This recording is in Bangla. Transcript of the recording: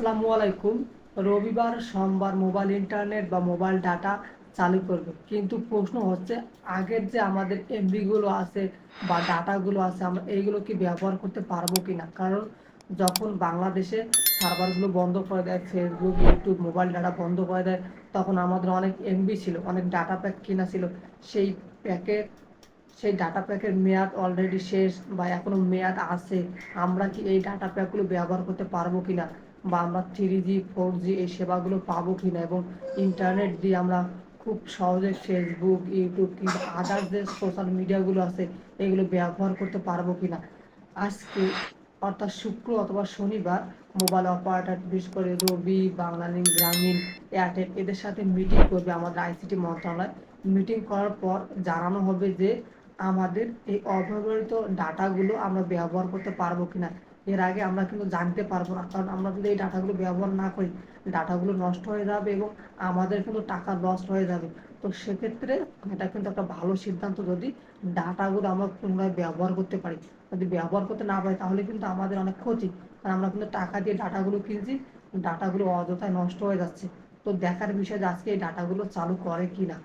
আসসালামু আলাইকুম। রবিবার সোমবার মোবাইল, ইন্টারনেট বা মোবাইল ডাটা চালু করবে। কিন্তু প্রশ্ন হচ্ছে, আগের যে আমাদের এমবিগুলো আছে বা ডাটাগুলো আছে, আমরা এইগুলো কি ব্যবহার করতে পারব কি না কারণ যখন বাংলাদেশে সার্ভারগুলো বন্ধ করে দেয় ফেসবুক ইউটিউব মোবাইল ডাটা বন্ধ করে দেয়, তখন আমাদের অনেক এমবি ছিল, অনেক ডাটা প্যাক কিনা ছিল। সেই প্যাকের সেই ডাটা প্যাকের মেয়াদ অলরেডি শেষ বা এখনও মেয়াদ আছে। আমরা কি এই ডাটা প্যাকগুলো ব্যবহার করতে পারব কিনা? বা আমরা থ্রি জি ফোর জি এই সেবাগুলো পাবো কিনা এবং ইন্টারনেট দিয়ে আমরা খুব সহজে ফেসবুক ইউটিউব কিংবা আদার্স যে সোশ্যাল মিডিয়াগুলো আছে, এগুলো ব্যবহার করতে পারব কিনা? আজকে অর্থাৎ শুক্র অথবা শনিবার মোবাইল অপারেটর বিশেষ করে রবি বাংলালিংক গ্রামীণ, এয়ারটেল এদের সাথে মিটিং করবে আমাদের আইসিটি মন্ত্রণালয়। মিটিং করার পর জানানো হবে যে আমাদের এই অব্যবহৃত ডাটাগুলো আমরা ব্যবহার করতে পারব কিনা। এর আগে আমরা কিন্তু জানতে পারব না, কারণ আমরা যদি এই ডাটাগুলো ব্যবহার না করি, ডাটাগুলো নষ্ট হয়ে যাবে এবং আমাদের কিন্তু টাকা লস হয়ে যাবে। তো সেক্ষেত্রে এটা কিন্তু একটা ভালো সিদ্ধান্ত যদি ডাটাগুলো আমরা পুনরায় ব্যবহার করতে পারি। যদি ব্যবহার করতে না পারি, তাহলে কিন্তু আমাদের অনেক ক্ষতি। কারণ আমরা কিন্তু টাকা দিয়ে ডাটাগুলো কিনছি, ডাটাগুলো অযথায় নষ্ট হয়ে যাচ্ছে। তো দেখার বিষয় যে আজকে এই ডাটাগুলো চালু করে কি না